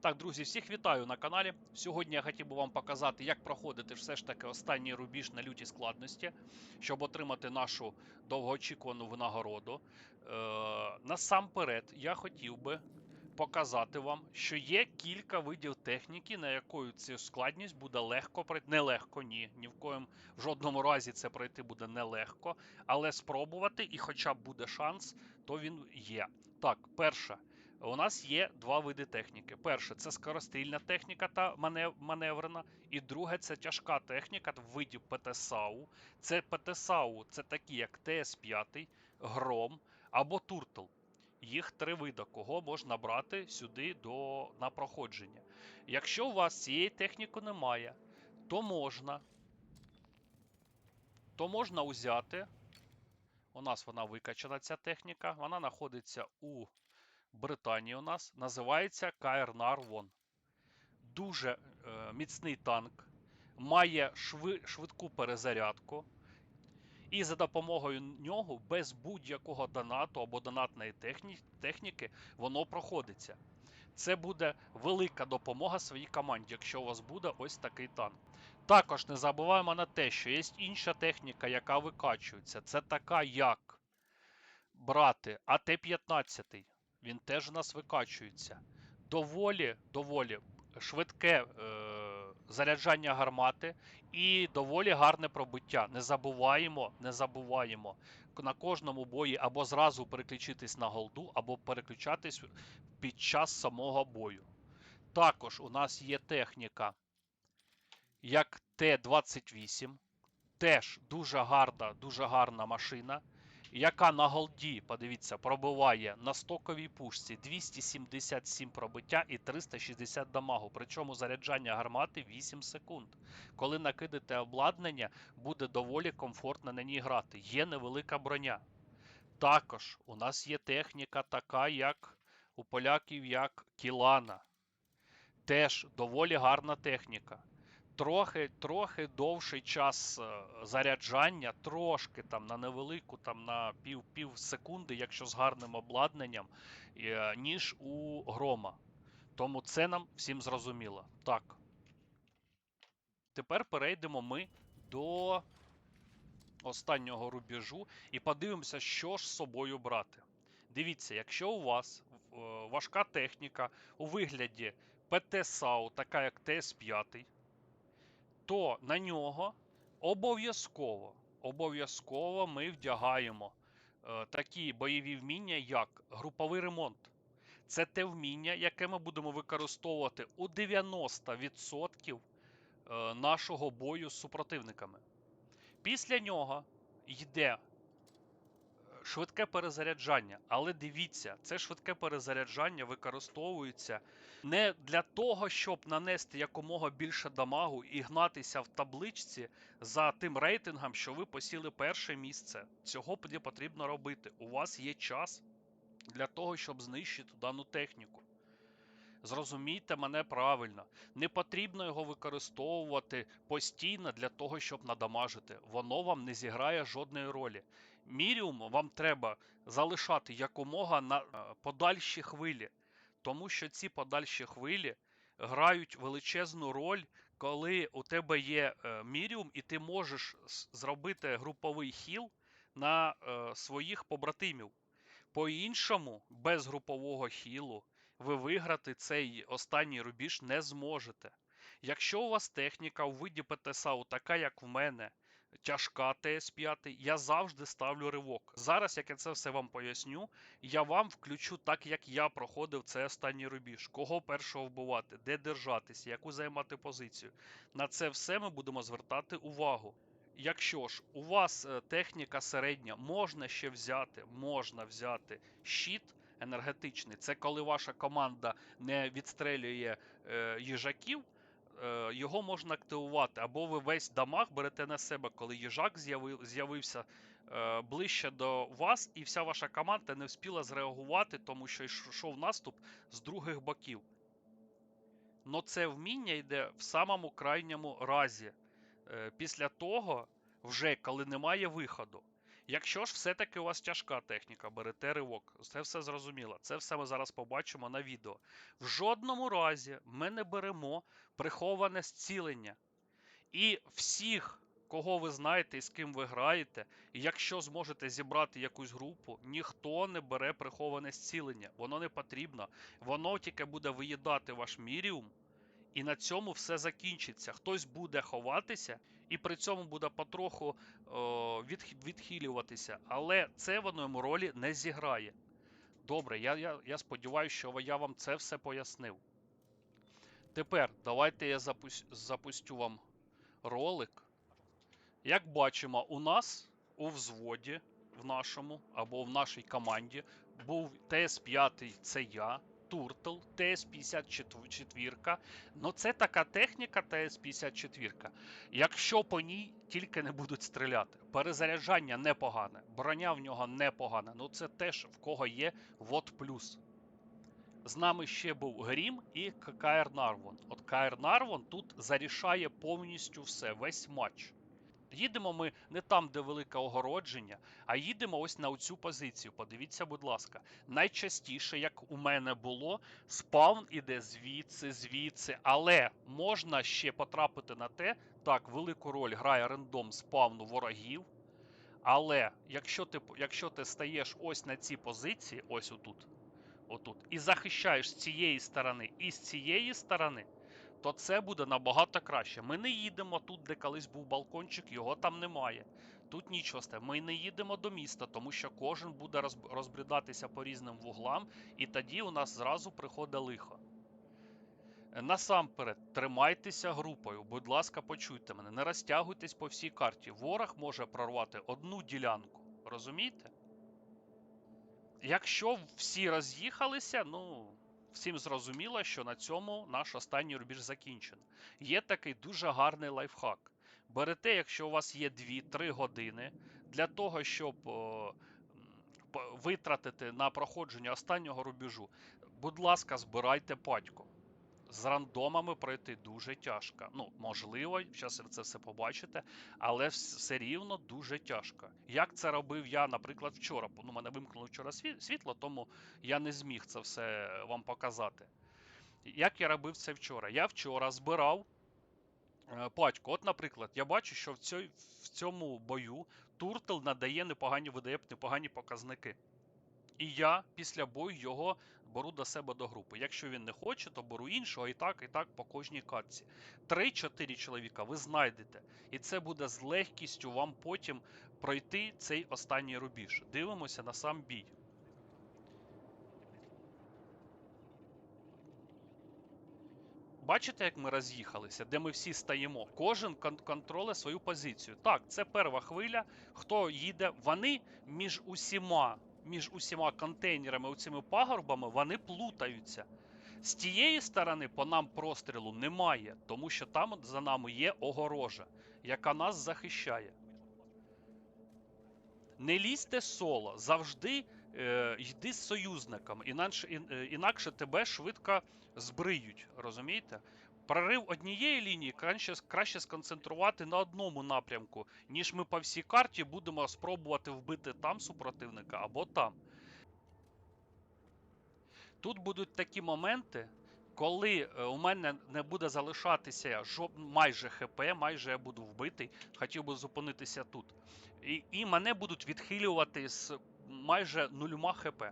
Так, друзі, всіх вітаю на каналі. Сьогодні я хотів би вам показати, як проходити все ж таки останній рубіж на лютій складності, щоб отримати нашу довгоочікувану винагороду. Е, насамперед, я хотів би показати вам, що є кілька видів техніки, на якою цю складність буде легко пройти. Нелегко, ні. Ні в коєму в жодному разі це пройти буде нелегко. Але спробувати, і хоча б буде шанс, то він є. Так, перше. У нас є два види техніки. Перше це скорострільна техніка та маневрена, і друге це тяжка техніка в виді ПТСАУ. Це ПТСАУ це такі, як ТС-5, Гром або Туртл. Їх три види, кого можна брати сюди до, на проходження. Якщо у вас цієї техніки немає, то можна, то можна узяти. У нас вона викачана, ця техніка. Вона знаходиться у Британії у нас називається КРНАР Вон. Дуже е, міцний танк, має шви, швидку перезарядку, і за допомогою нього без будь-якого донату або донатної техні, техніки воно проходиться. Це буде велика допомога своїй команді, якщо у вас буде ось такий танк. Також не забуваємо на те, що є інша техніка, яка викачується. Це така, як брати АТ-15. Він теж у нас викачується. Доволі, доволі швидке е, заряджання гармати і доволі гарне пробиття. Не забуваємо, не забуваємо на кожному бої або зразу переключитись на голду, або переключатись під час самого бою. Також у нас є техніка, як Т-28. Теж дуже гарна, дуже гарна машина яка на голді, подивіться, пробиває на стоковій пушці 277 пробиття і 360 дамагу. Причому заряджання гармати 8 секунд. Коли накидите обладнання, буде доволі комфортно на ній грати. Є невелика броня. Також у нас є техніка така, як у поляків, як Кілана. Теж доволі гарна техніка трохи трохи довший час е, заряджання, трошки там на невелику, там на пів, пів секунди, якщо з гарним обладнанням, е, ніж у грома. Тому це нам всім зрозуміло. Так. Тепер перейдемо ми до останнього рубежу і подивимося, що ж з собою брати. Дивіться, якщо у вас е, важка техніка у вигляді ПТ-САУ, така як ТС-5, то на нього обов'язково обов'язково ми вдягаємо е, такі бойові вміння, як груповий ремонт. Це те вміння, яке ми будемо використовувати у 90% е, нашого бою з супротивниками. Після нього йде швидке перезаряджання. Але дивіться, це швидке перезаряджання використовується не для того, щоб нанести якомога більше дамагу і гнатися в табличці за тим рейтингом, що ви посіли перше місце. Цього не потрібно робити. У вас є час для того, щоб знищити дану техніку. Зрозумійте мене правильно, не потрібно його використовувати постійно для того, щоб надамажити. Воно вам не зіграє жодної ролі. Міріум вам треба залишати якомога на е, подальші хвилі, тому що ці подальші хвилі грають величезну роль, коли у тебе є е, міріум, і ти можеш зробити груповий хіл на е, своїх побратимів. По-іншому, без групового хілу, ви виграти цей останній рубіж не зможете. Якщо у вас техніка у виді ПТСАУ така, як в мене, тяжка ТС5, я завжди ставлю ривок. Зараз, як я це все вам поясню, я вам включу так, як я проходив цей останній рубіж. Кого першого вбивати, де держатися, яку займати позицію. На це все ми будемо звертати увагу. Якщо ж у вас е, техніка середня, можна ще взяти, можна взяти щит енергетичний. Це коли ваша команда не відстрелює е, їжаків, його можна активувати. Або ви весь дамаг берете на себе, коли їжак з'явив, з'явився е, ближче до вас, і вся ваша команда не встигла зреагувати, тому що йшов наступ з других боків. Но це вміння йде в самому крайньому разі. Е, після того, вже коли немає виходу. Якщо ж все-таки у вас тяжка техніка, берете ривок, це все зрозуміло. Це все ми зараз побачимо на відео. В жодному разі ми не беремо приховане зцілення. І всіх, кого ви знаєте і з ким ви граєте, і якщо зможете зібрати якусь групу, ніхто не бере приховане зцілення. Воно не потрібно. Воно тільки буде виїдати ваш міріум, і на цьому все закінчиться. Хтось буде ховатися, і при цьому буде потроху о, відх- відхилюватися, але це воно йому ролі не зіграє. Добре, я, я, я сподіваюся, що я вам це все пояснив. Тепер давайте я запус- запустю вам ролик. Як бачимо, у нас у взводі в нашому або в нашій команді був ТС-5, це я, Туртл, ТС-54. Ну це така техніка ТС-54. Якщо по ній тільки не будуть стріляти. Перезаряджання непогане, броня в нього непогана. Ну це теж в кого є вот плюс. З нами ще був Грім і КР Нарвон. От КР Нарвон тут зарішає повністю все, весь матч. Їдемо ми не там, де велике огородження, а їдемо ось на оцю позицію. Подивіться, будь ласка. Найчастіше, як у мене було, спаун іде звідси, звідси, але можна ще потрапити на те, так, велику роль грає рандом спавну ворогів. Але якщо ти, якщо ти стаєш ось на цій позиції, ось отут, отут, і захищаєш з цієї сторони і з цієї сторони, то це буде набагато краще. Ми не їдемо тут, де колись був балкончик, його там немає. Тут нічого стає. Ми не їдемо до міста, тому що кожен буде розб- розбрідатися по різним вуглам, і тоді у нас зразу приходить лихо. Насамперед, тримайтеся групою, будь ласка, почуйте мене, не розтягуйтесь по всій карті. Ворог може прорвати одну ділянку. Розумієте? Якщо всі роз'їхалися, ну всім зрозуміло, що на цьому наш останній рубіж закінчений. Є такий дуже гарний лайфхак. Берете, якщо у вас є 2-3 години для того, щоб витратити на проходження останнього рубежу, будь ласка, збирайте патько. З рандомами пройти дуже тяжко. Ну, можливо, зараз ви це все побачите, але все рівно дуже тяжко. Як це робив я, наприклад, вчора? Ну, мене вимкнуло вчора світло, тому я не зміг це все вам показати. Як я робив це вчора? Я вчора збирав е, пачку. От, наприклад, я бачу, що в, цьому бою Туртл надає непогані, видає непогані показники. І я після бою його беру до себе до групи. Якщо він не хоче, то беру іншого і так, і так по кожній катці. 3-4 чоловіка ви знайдете. І це буде з легкістю вам потім пройти цей останній рубіж. Дивимося на сам бій. Бачите, як ми роз'їхалися, де ми всі стаємо? Кожен кон- контроле свою позицію. Так, це перша хвиля. Хто їде, вони між усіма, між усіма контейнерами, цими пагорбами, вони плутаються. З тієї сторони по нам прострілу немає, тому що там за нами є огорожа, яка нас захищає. Не лізьте соло, завжди е, йди з союзниками, інакше, інакше тебе швидко збриють, розумієте? Прорив однієї лінії краще, краще сконцентрувати на одному напрямку, ніж ми по всій карті будемо спробувати вбити там супротивника або там. Тут будуть такі моменти, коли е, у мене не буде залишатися жо- майже ХП, майже я буду вбитий, хотів би зупинитися тут. І, і мене будуть відхилювати з майже нульма ХП.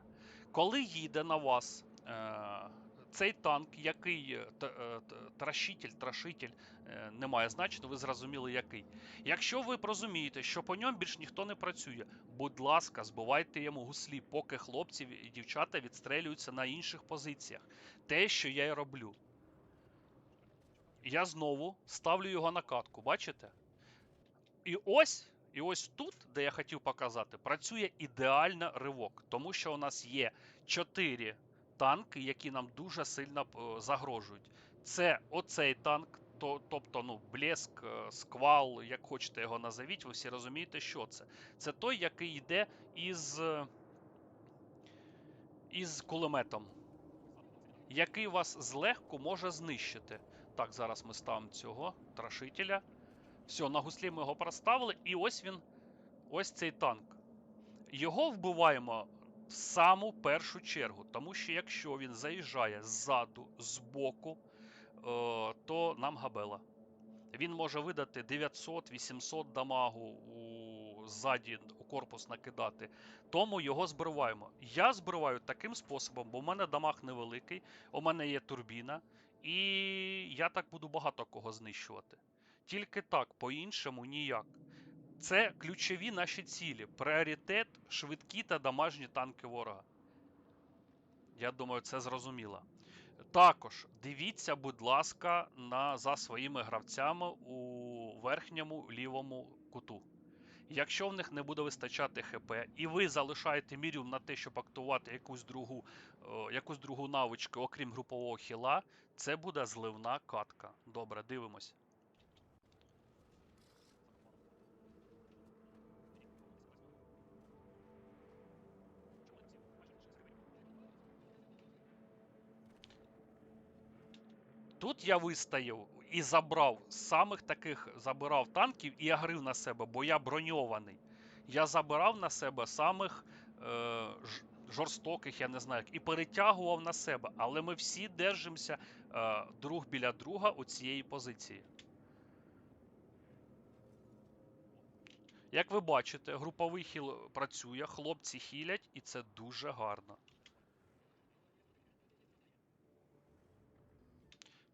Коли їде на вас е, цей танк, який е, е, трашитель, трашитель, е, не має значення, ви зрозуміли який. Якщо ви розумієте, що по ньому більш ніхто не працює, будь ласка, збивайте йому гуслі, поки хлопці і дівчата відстрелюються на інших позиціях. Те, що я й роблю. Я знову ставлю його на катку, бачите? І ось, і ось тут, де я хотів показати, працює ідеально ривок, тому що у нас є 4 танки, які нам дуже сильно е, загрожують. Це оцей танк, то, тобто ну, блеск, е, сквал, як хочете його назовіть, ви всі розумієте, що це. Це той, який йде із, е, із кулеметом, який вас злегку може знищити. Так, зараз ми ставимо цього трашителя. Все, на гуслі ми його проставили, і ось він, ось цей танк. Його вбиваємо в саму першу чергу, тому що якщо він заїжджає ззаду, збоку, е, то нам габела. Він може видати 900-800 дамагу у ззаді у корпус накидати. Тому його збриваємо. Я збриваю таким способом, бо в мене дамаг невеликий, у мене є турбіна, і я так буду багато кого знищувати. Тільки так, по-іншому ніяк. Це ключові наші цілі. Пріоритет, швидкі та дамажні танки ворога. Я думаю, це зрозуміло. Також дивіться, будь ласка, на, за своїми гравцями у верхньому лівому куту. Якщо в них не буде вистачати ХП, і ви залишаєте міріум на те, щоб актувати якусь другу, е, якусь другу навичку, окрім групового хіла, це буде зливна катка. Добре, дивимось. Тут я вистояв і забрав самих таких забирав танків і агрив на себе, бо я броньований. Я забирав на себе самих е, жорстоких, я не знаю, як, і перетягував на себе. Але ми всі держимося е, друг біля друга у цієї позиції. Як ви бачите, груповий хіл працює, хлопці хілять, і це дуже гарно.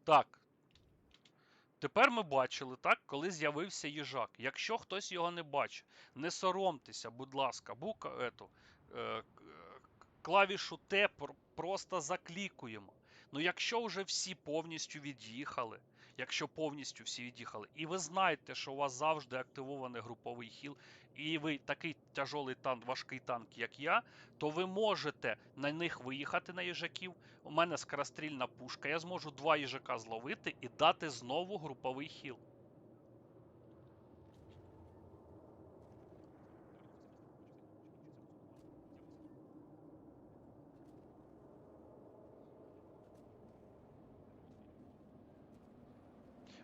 Так. Тепер ми бачили, так, коли з'явився їжак. Якщо хтось його не бачить, не соромтеся, будь ласка, бука, ету, е, клавішу Т просто заклікуємо. Ну, якщо вже всі повністю від'їхали, якщо повністю всі від'їхали, і ви знаєте, що у вас завжди активований груповий хіл, і ви такий тяжолий танк, важкий танк, як я, то ви можете на них виїхати на їжаків, у мене скорострільна пушка, я зможу два їжака зловити і дати знову груповий хіл.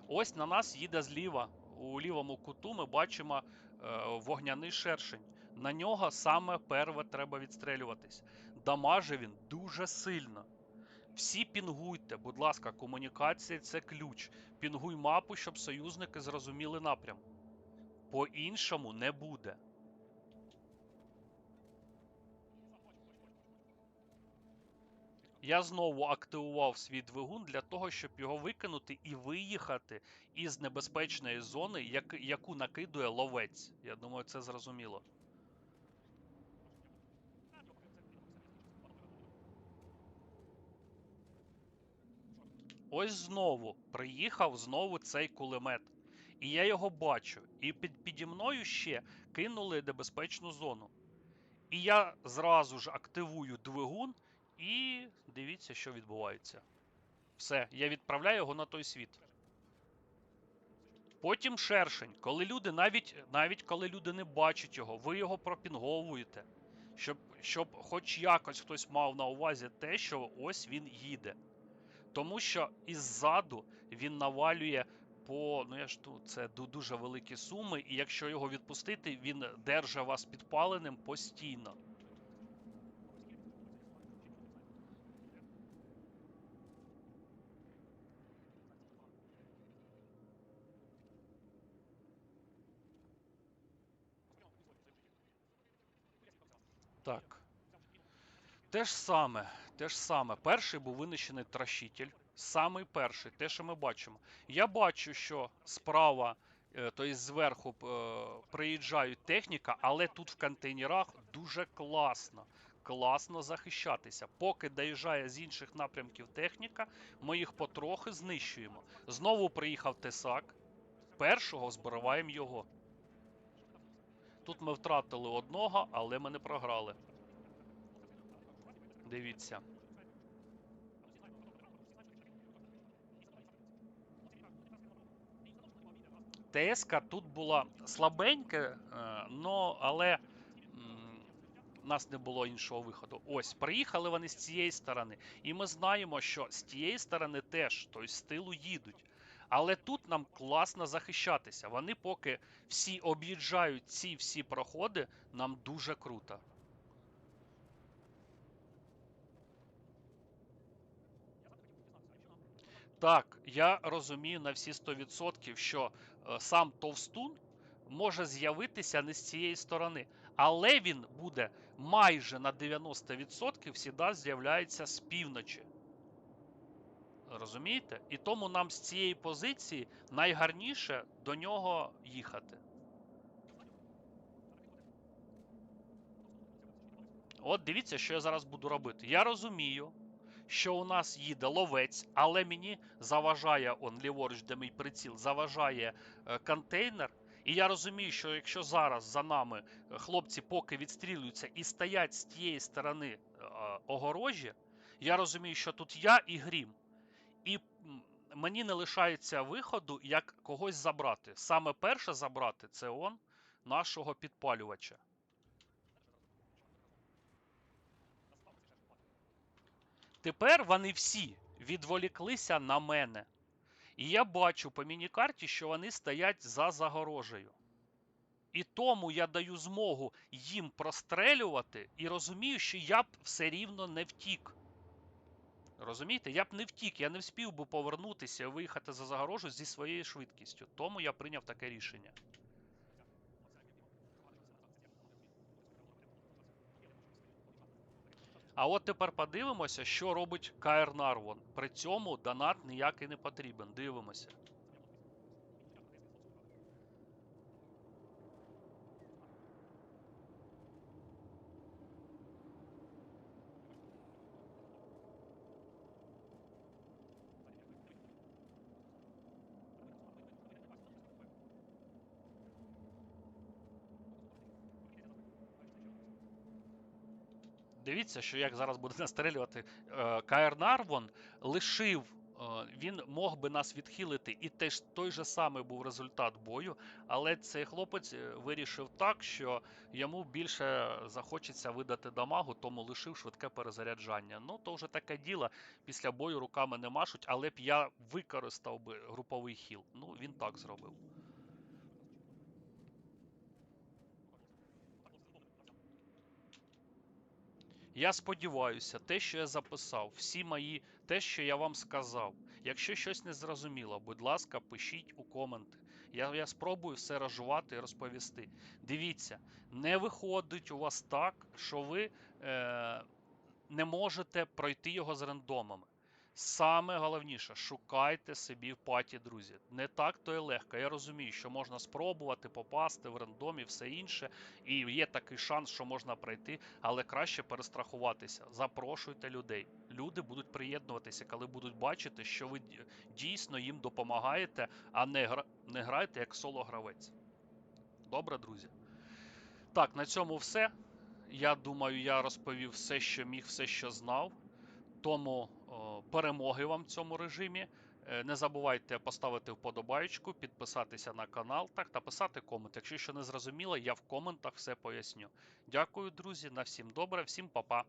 Ось на нас їде зліва. У лівому куту ми бачимо е, вогняний шершень. На нього саме перве треба відстрелюватись. Дамаже він дуже сильно. Всі пінгуйте, будь ласка, комунікація це ключ. Пінгуй мапу, щоб союзники зрозуміли напрям. По-іншому не буде. Я знову активував свій двигун для того, щоб його викинути і виїхати із небезпечної зони, як, яку накидує ловець. Я думаю, це зрозуміло. Ось знову приїхав знову цей кулемет. І я його бачу. І під, піді мною ще кинули небезпечну зону. І я зразу ж активую двигун, і дивіться, що відбувається. Все, я відправляю його на той світ. Потім шершень. Коли люди, навіть, навіть коли люди не бачать його, ви його пропінговуєте. Щоб, щоб хоч якось хтось мав на увазі те, що ось він їде. Тому що іззаду він навалює по. Ну я ж тут це ду- дуже великі суми, і якщо його відпустити, він держа вас підпаленим постійно. Так. Те ж саме, те ж саме. Перший був винищений тращитель. Самий перший, те, що ми бачимо. Я бачу, що справа, тобто зверху е, приїжджають техніка, але тут в контейнерах дуже класно. Класно захищатися. Поки доїжджає з інших напрямків техніка, ми їх потрохи знищуємо. Знову приїхав Тесак. Першого збиваємо його. Тут ми втратили одного, але ми не програли. Дивіться. ТСК тут була слабенька, е, але у нас не було іншого виходу. Ось, приїхали вони з цієї сторони. І ми знаємо, що з тієї сторони теж, тобто з тилу їдуть. Але тут нам класно захищатися. Вони поки всі об'їжджають ці всі проходи, нам дуже круто. Так, я розумію на всі 100%, що е, сам Товстун може з'явитися не з цієї сторони, але він буде майже на 90% всіда з'являється з півночі. Розумієте? І тому нам з цієї позиції найгарніше до нього їхати. От дивіться, що я зараз буду робити. Я розумію, що у нас їде ловець, але мені заважає он ліворуч, де мій приціл, заважає е, контейнер. І я розумію, що якщо зараз за нами е, хлопці поки відстрілюються і стоять з тієї сторони е, огорожі, я розумію, що тут я і грім. І мені не лишається виходу, як когось забрати. Саме перше забрати це он нашого підпалювача. Тепер вони всі відволіклися на мене. І я бачу по мінікарті, що вони стоять за загорожею. І тому я даю змогу їм прострелювати і розумію, що я б все рівно не втік. Розумієте, я б не втік, я не вспів би повернутися виїхати за загорожу зі своєю швидкістю. Тому я прийняв таке рішення. А от тепер подивимося, що робить КР Нарвон. При цьому донат ніякий не потрібен. Дивимося. Дивіться, що як зараз буде настрелювати е, КР Нарвон лишив. е, Він мог би нас відхилити, і теж той же самий був результат бою. Але цей хлопець е, вирішив так, що йому більше захочеться видати дамагу, тому лишив швидке перезаряджання. Ну то вже таке діло. Після бою руками не машуть, але б я використав би груповий хіл. Ну він так зробив. Я сподіваюся, те, що я записав, всі мої, те, що я вам сказав. Якщо щось не зрозуміло, будь ласка, пишіть у коменти. Я, я спробую все розжувати і розповісти. Дивіться, не виходить у вас так, що ви е, не можете пройти його з рандомами. Саме головніше, шукайте собі в паті, друзі. Не так то і легко. Я розумію, що можна спробувати попасти в рандом і все інше, і є такий шанс, що можна пройти, але краще перестрахуватися. Запрошуйте людей. Люди будуть приєднуватися, коли будуть бачити, що ви дійсно їм допомагаєте, а не, гра... не граєте як соло-гравець. Добре, друзі? Так, на цьому все. Я думаю, я розповів все, що міг, все, що знав. Тому перемоги вам в цьому режимі. Е, Не забувайте поставити вподобайку, підписатися на канал так, та писати комент. Якщо що не зрозуміло, я в коментах все поясню. Дякую, друзі, на всім добре, всім па-па.